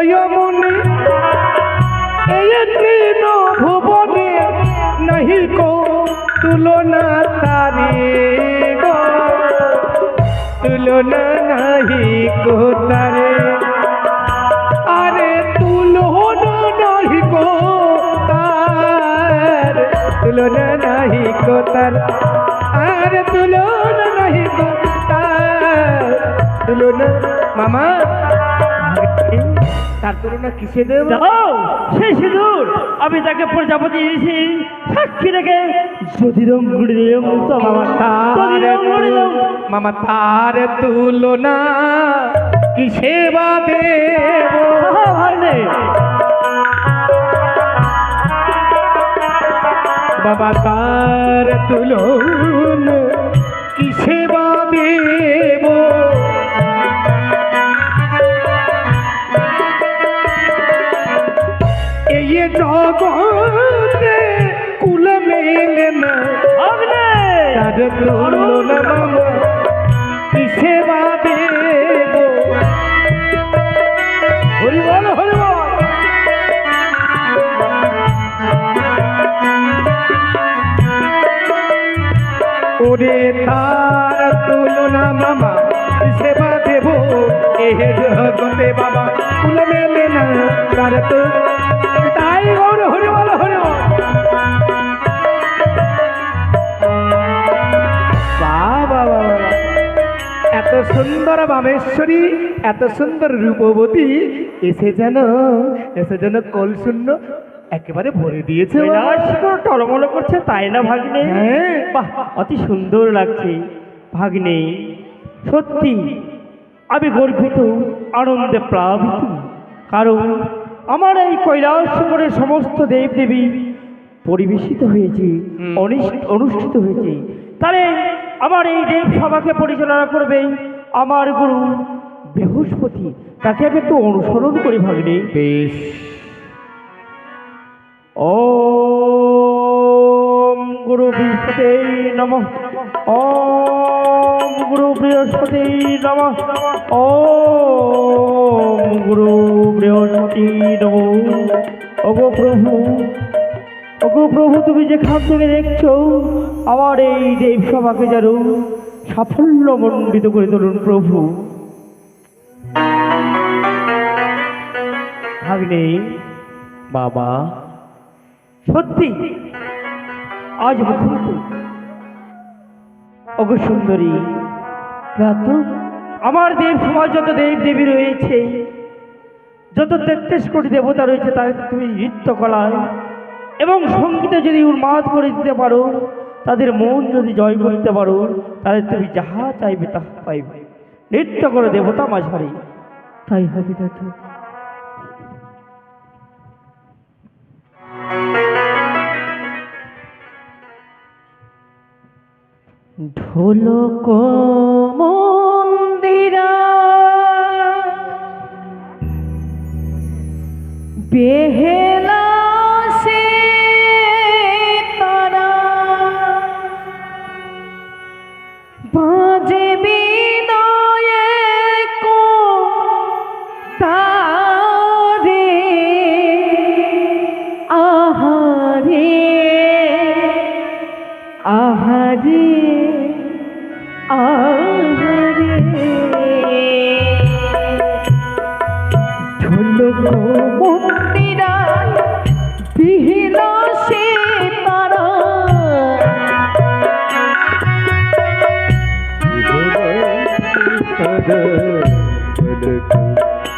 হেন লয় মনে এই তৃণ ভুবনে নাহি কো তুলনা তারি গো। তুলনা নাহি কো তারে। আরে তুলনা নাহি কো তার। তুলনা নাহি কো তার। আরে তুলনা নাহি কো তার। তুলনা, মামা। তার তুলনা কিসে দেব? দাও সেই সিঁদুর। আমি তাকে প্রজাপতি এনেছি সাক্ষী রেখে যদি রং দিলাম তো মামা তার মামা তার তুলনা কিসে বা দেব? বাবা তার তুলনা কিসে বা দেব? জগতে কুল মেলে না তার তুলনা মামা কিসে বা দেব হরি বল হরি বল ওরে তার তুলনা মামা কিসে বা না তার তো তাই গৌর হরি বল হরি বল বাবা বাবা এত সুন্দর বামেশ্বরী এত সুন্দর রূপবতী এসে যেন এসে যেন কল শূন্য একেবারে ভরে দিয়েছে টলমল করছে তাই না ভাগ্নে? হ্যাঁ। বাহ অতি সুন্দর লাগছে ভাগ্নে। সত্যি। আমি গর্বিত আনন্দে প্লাবিত। কারণ আমার এই কৈলাস করে সমস্ত দেব দেবী পরিবেশিত হয়েছে। অনুষ্ঠিত হয়েছে। তাহলে আমার এই দেব সভাকে পরিচালনা করবে আমার গুরু বৃহস্পতি। তাকে আমি একটু অনুসরণ করি ভাগ্নে। বেশ। ওম গুরু বৃহস্পতি নম। ওম গুরু বৃহস্পতি নম। ওম গুরু বৃহস্পতি নম। ওগো প্রভু ওগো প্রভু, তুমি যেখান থেকে দেখছ, আমার এই দেব সভাকে যেন সাফল্য মণ্ডিত করে তুলুন প্রভু। ভাগ্নে, বাবা, সত্যি, আজ অগ সুন্দরী আমার দেব সমাজ যত দেব দেবী রয়েছে, যত তেত্রিশ কোটি দেবতা রয়েছে তাদের তুমি নৃত্য কলায় এবং সঙ্গীতে যদি উন্মাদ করে দিতে পারো, তাদের মন যদি জয় করতে পারো, তাহলে তুমি যাহা চাইবে তাহা পাইবে। নৃত্য করে দেবতা মাঝারি। তাই হবে দাদু ঢোলক বেহেলা সে তারা। বাজে বিনয়ে কো তারে আহারে আহারে আহারে।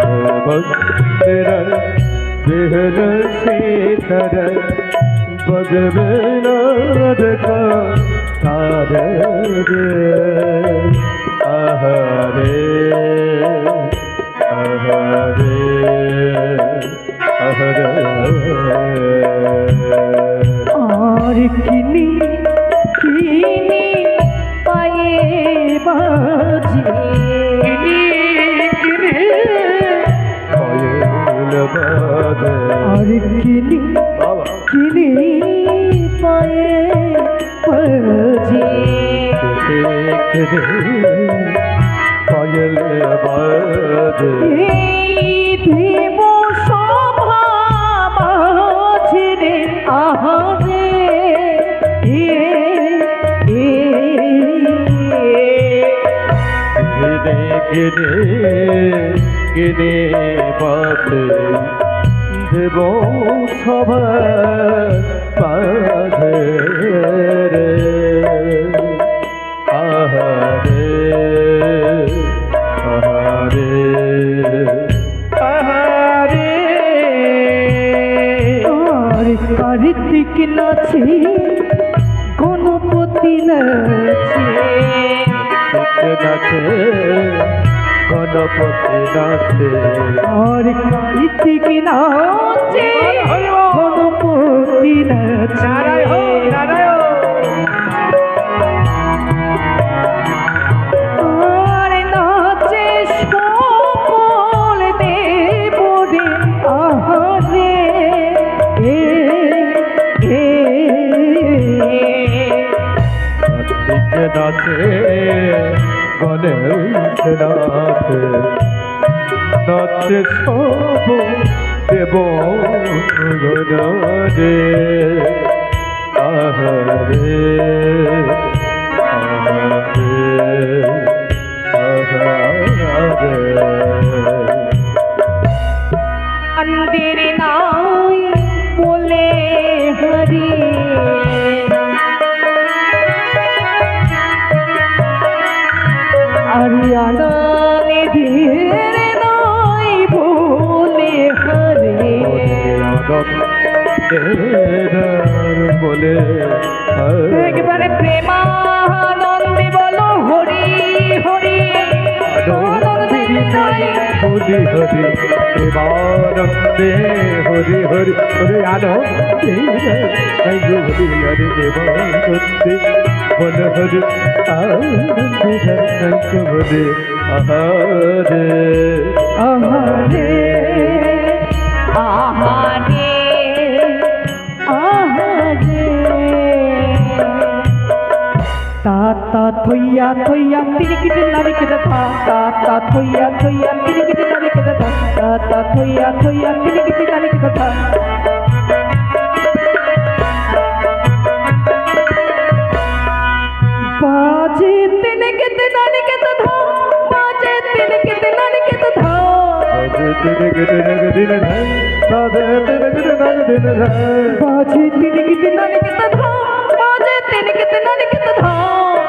को भक्तरन विहन से तरन भगवनाद का तारद आहरे आहरे आहरे और किनी কিনি পায়ে বাজি। পায়েল বাজে এই দেব সভা দেব সবার বাজে রে। আহারে আহারে আহারে আর কার্তিক নাচে গণপতি নাচে আর কার্তিক নাচে গণপতি নারায়ণ নাচে নারায়ণ আর নাচে সকল নাচে নাচে সব দেব রে। আহরে। আমি আনানে ধীরে নাই ভুলে হরে। বলে একবারে প্রেমানন্দে বলো, হরি হরি হরি হরি, প্রেমানন্দে হরি হরি, হরে, আনন্দে হরি হরি হরে দেবানন্দে বল হরি আনন্দে হরে আহারে আহারে আহারে আহারে তাতা থইয়া থইয়া তিরিকিটি নারিকেটা থা তাতা থইয়া থইয়া তিরিকিটি নারিকেটা থা দিন গিন দিন ধান সাধে দিন গিন দিন ধান বাজে তিনকিটি নারিকেটা থা বাজে তিনকিটি নারিকেটা থা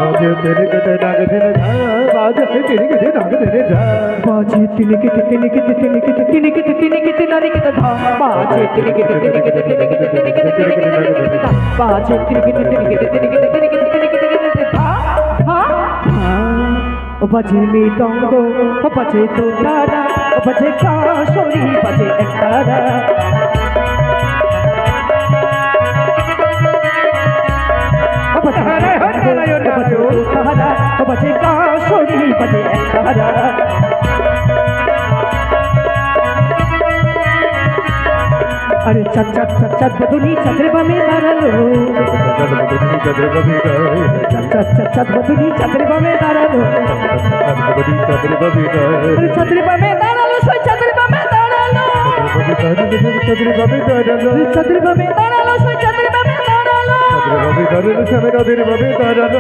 বাজে তেরে গতে নাগ দিন ধান বাজে তেরে গতে নাগ দিন ধান বাজে তিনকিটি তিনকিটি তিনকিটি তিনকিটি তিনকিটি নারিকেটা থা বাজে তিনকিটি তিনকিটি তিনকিটি তিনকিটি তিনকিটি নারিকেটা থা বাজে তিনকিটি তিনকিটি তিনকিটি তিনকিটি তিনকিটি তিনকিটি থা থা থা ও বাজে মৃদঙ্গ ও বাজে তোতারা ও বাজে কাশরি বাজে একতারা ও বাজে নারায়ণ, নারায়ণ, ও বাজে তোতারা ও বাজে কাশরি বাজে একতারা। আরে চাঁদ চাঁদ চাঁদ চাঁদ বদনি চাঁদের বামে দাঁড়াল। চাঁদ চাঁদ চাঁদ চাঁদ বদনি চাঁদের বামে দাঁড়াল। চাঁদের বামে বামে দাঁড়াল বামে দাঁড়াল বদনি বামে দাঁড়াল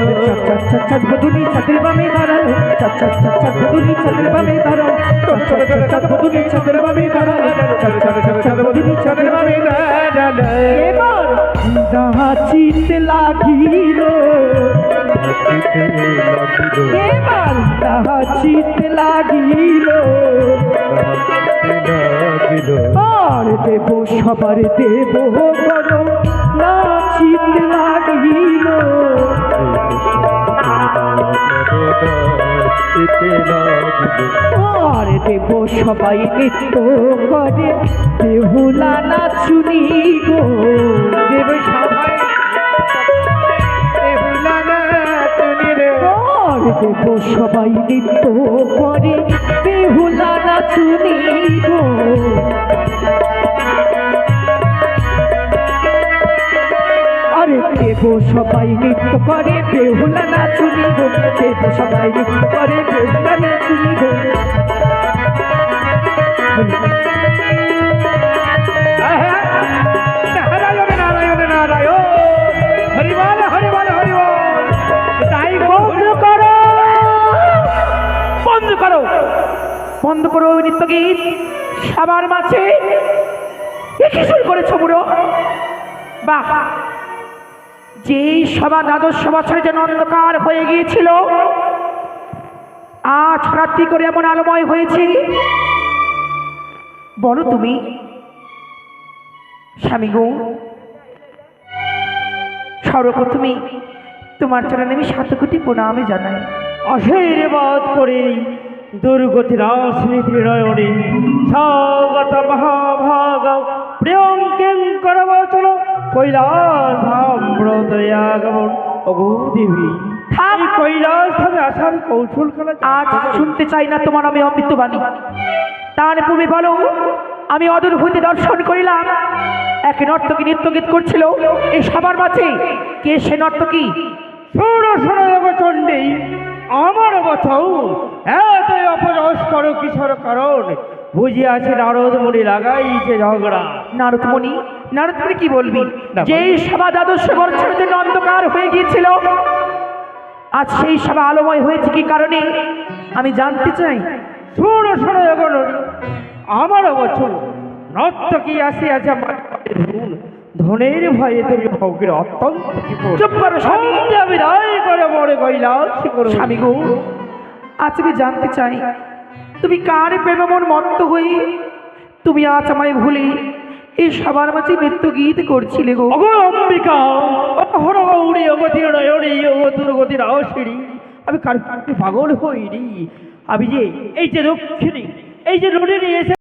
বদনি চাঁদের দাঁড়াল চাঁদ চাঁদ চাঁদ চাঁদ বদনি চাঁদের দাঁড়াল চাঁদ চাঁদ চাঁদ চাঁদ বদনি চাঁদের দাঁড়াল এবার যাহা চিত লাগিল লাগিল এবার নাচিতে লাগিল লাগিল। আর দেব, সবার দেব নাচিতে লাগিল নাচিতে লাগিল। আর দেব, সবাই নৃত্য করে বেহুলা নাচুনি গো। দেব সবাই নৃত্য করে। বেহুলা নাচুনি গো আরে দেব সবাই নৃত্য করে, বেহুলা নাচুনি গো দেব সবাই নৃত্য করে, বেহুলা নাচুনি বন্ধ করো নৃত্য গীত সবার মাঝে কি শুরু করেছ বুড়ো। বাহ। যেই সভা দ্বাদশ বছরে যেন অন্ধকার হয়ে গিয়েছিল, আজ রাত্রি করে এমন আলোময় হয়েছে। বলো তুমি, স্বামী গো, সর্বপ্রথমে তোমার চরণে আমি শতকোটি প্রণামে জানাই। আশীর্বাদ করে দুর্গতি রাজনীতি নয়নে স্বাগত মহাভাগ প্রিয়ং কিং করবচল কৈলাস ধাম ব্রতয়াগমন। অগো দেবী এই কৈলাস ধামে আসার কৌশল আজ শুনতে চাই না তোমার আমি অমৃতবাণী। তার পূর্বে বলো আমি অদূর হইতে দর্শন করিলাম। এক নর্তকী নৃত্যগীত করছিল। এই সবার মাঝে কে সে নর্তকী? শোনো শোনো চণ্ডী। আমার বছর এত অপরস করো কিশোর কারণ। বুঝিয়াছে মুনি লাগাইছে ঝগড়া। কি বলবি? যেই সভা দ্বাদশ বছরের জন্য অন্ধকার হয়ে গিয়েছিল আজ সেই সভা আলোময় হয়েছে কি কারণে? আমি জানতে চাই। শোনো শোনো এখন আমার বছর নর্তকী আসে আছে আমার ধনের ভয়ে তুমি ভোগের অত্যন্ত চুপ করো স্বামী। করে মরে স্বামী গো আজ আমি জানতে চাই, তুমি কার প্রেমমন মত্ত হয়ে? তুমি আজ আমায় ভুলে এই সবার মাঝে নৃত্য গীত করছিলে গো। অম্বিকা গৌরী অগতির নয়নী দুর্গতি অশিরি আমি কার পাগল হইনি? আমি যে এই যে দক্ষিণী এই যে রোডে নিয়ে এসে